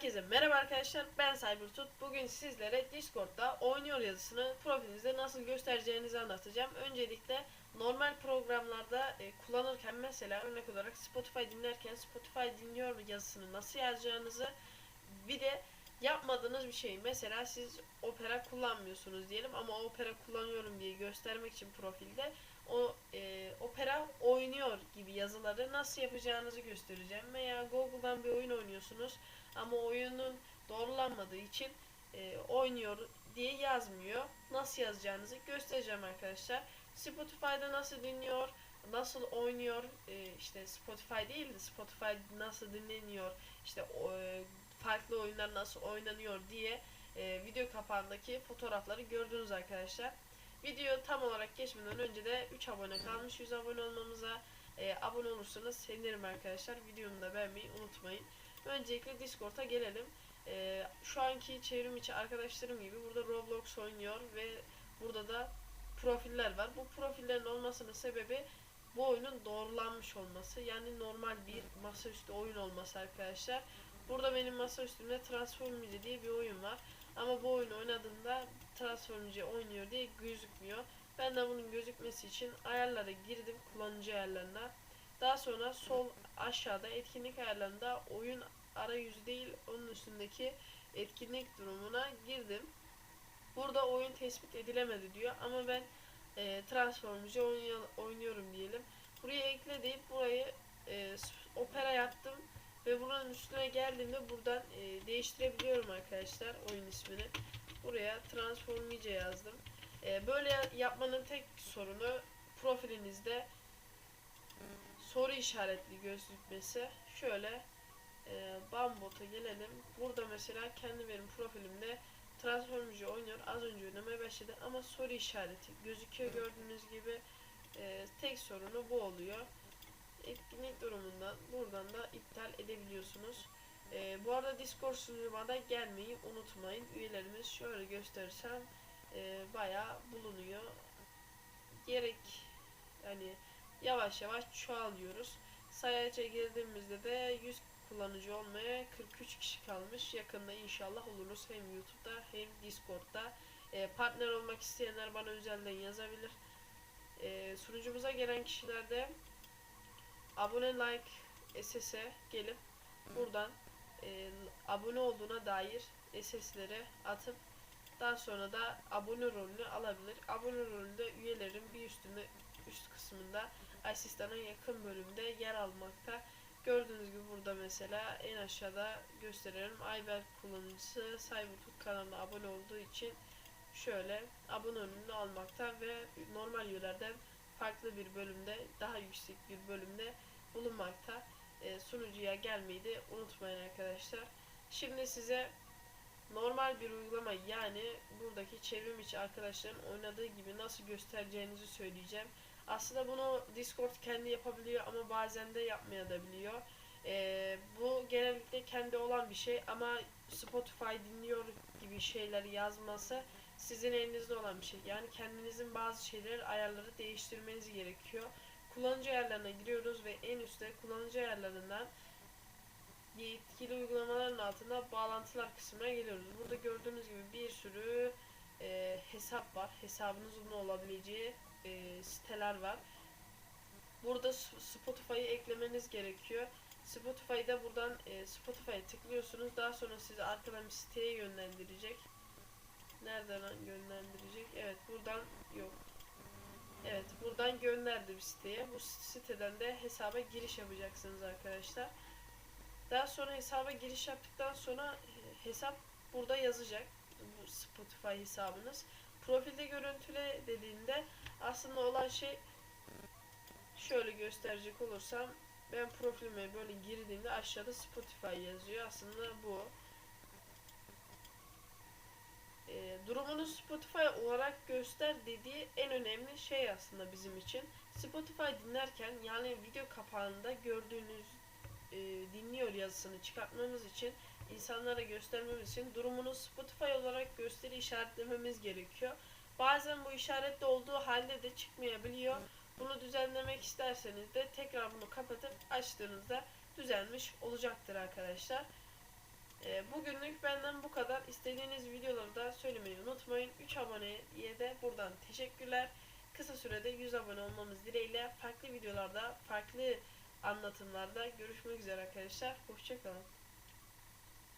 Herkese merhaba arkadaşlar ben Cybertut. Bugün sizlere Discord'da oynuyor yazısını profilinizde nasıl göstereceğinizi anlatacağım. Öncelikle normal programlarda e, kullanırken mesela örnek olarak Spotify dinlerken Spotify dinliyor yazısını nasıl yazacağınızı bir de yapmadığınız bir şey. Mesela siz Opera kullanmıyorsunuz diyelim ama Opera kullanıyorum diye göstermek için profilde o e, Opera oynuyor gibi yazıları nasıl yapacağınızı göstereceğim. Veya Google'dan bir oyun oynuyorsunuz ama oyunun doğrulanmadığı için e, oynuyor diye yazmıyor. Nasıl yazacağınızı göstereceğim arkadaşlar. Spotify'da nasıl dinliyor, nasıl oynuyor, e, işte Spotify değil de Spotify nasıl dinleniyor, işte e, farklı oyunlar nasıl oynanıyor diye e, video kapağındaki fotoğrafları gördünüz arkadaşlar. Video tam olarak geçmeden önce de 3 abone kalmış 100 abone olmamıza e, abone olursanız sevinirim arkadaşlar. Videomu da beğenmeyi unutmayın. Öncelikle Discord'a gelelim. E, şu anki çevrim içi arkadaşlarım gibi burada Roblox oynuyor ve burada da profiller var. Bu profillerin olmasının sebebi bu oyunun doğrulanmış olması. Yani normal bir masaüstü oyun olması arkadaşlar. Burada benim masaüstümde Transformers diye bir oyun var. Ama bu oyunu oynadığımda Transformers oynuyor diye gözükmüyor. Ben de bunun gözükmesi için ayarlara girdim kullanıcı ayarlarına. Daha sonra sol aşağıda etkinlik ayarlarında oyun arayüzü değil onun üstündeki etkinlik durumuna girdim. Burada oyun tespit edilemedi diyor ama ben e, Transformers'ı oynuyorum diyelim. Buraya ekle burayı e, opera yaptım ve buranın üstüne geldiğimde buradan e, değiştirebiliyorum arkadaşlar oyun ismini. Buraya Transformice yazdım. E, böyle yapmanın tek sorunu profilinizde soru işaretli gözükmesi. Şöyle e, Bambot'a gelelim. Burada mesela kendi benim profilimde Transformers oynuyor. Az önce oynamaya başladı ama soru işareti gözüküyor gördüğünüz gibi. E, tek sorunu bu oluyor. Etkinlik durumundan buradan da iptal edebiliyorsunuz. E, bu arada Discord sunucuma da gelmeyi unutmayın. Üyelerimiz şöyle gösterirsem e, bayağı bulunuyor. Gerek yani yavaş yavaş çoğalıyoruz. Sayaca girdiğimizde de 100 kullanıcı olmaya 43 kişi kalmış. Yakında inşallah oluruz hem YouTube'da hem Discord'da. E, partner olmak isteyenler bana özelden yazabilir. E, sunucumuza gelen kişiler de abone like SS'e gelip buradan e, abone olduğuna dair SS'lere atıp daha sonra da abone rolünü alabilir. Abone rolünde üyelerin bir üstünde üst kısmında asistana yakın bölümde yer almakta. Gördüğünüz gibi burada mesela en aşağıda gösterelim. Ayber kullanıcısı Cybertooth kanalına abone olduğu için şöyle abone önünü almakta ve normal üyelerden farklı bir bölümde daha yüksek bir bölümde bulunmakta. E, sunucuya gelmeyi de unutmayın arkadaşlar. Şimdi size normal bir uygulama yani buradaki çevrim içi arkadaşların oynadığı gibi nasıl göstereceğinizi söyleyeceğim. Aslında bunu Discord kendi yapabiliyor ama bazen de yapmayabiliyor. Ee, bu genellikle kendi olan bir şey ama Spotify dinliyor gibi şeyler yazması sizin elinizde olan bir şey. Yani kendinizin bazı şeyleri ayarları değiştirmeniz gerekiyor. Kullanıcı ayarlarına giriyoruz ve en üstte kullanıcı ayarlarından yetkili uygulamaların altında bağlantılar kısmına geliyoruz. Burada gördüğünüz gibi bir sürü e, hesap var. Hesabınızın olabileceği e, siteler var. Burada Spotify'ı eklemeniz gerekiyor. Spotify'da buradan e, Spotify'a tıklıyorsunuz. Daha sonra sizi arkadan bir siteye yönlendirecek. Nereden yönlendirecek? Evet buradan yok. Evet buradan gönderdi bir siteye. Bu siteden de hesaba giriş yapacaksınız arkadaşlar. Daha sonra hesaba giriş yaptıktan sonra hesap burada yazacak. Bu Spotify hesabınız. Profilde görüntüle dediğinde aslında olan şey şöyle gösterecek olursam ben profilime böyle girdiğimde aşağıda Spotify yazıyor. Aslında bu. E, durumunu Spotify olarak göster dediği en önemli şey aslında bizim için. Spotify dinlerken yani video kapağında gördüğünüz e, dinliyor yazısını çıkartmamız için insanlara göstermemiz için durumunu Spotify olarak gösteri işaretlememiz gerekiyor. Bazen bu işaretli olduğu halde de çıkmayabiliyor. Bunu düzenlemek isterseniz de tekrar bunu kapatıp açtığınızda düzelmiş olacaktır arkadaşlar. E, bugünlük benden bu kadar. İstediğiniz videoları da söylemeyi unutmayın. 3 aboneye de buradan teşekkürler. Kısa sürede 100 abone olmamız dileğiyle farklı videolarda, farklı anlatımlarda görüşmek üzere arkadaşlar. Hoşçakalın.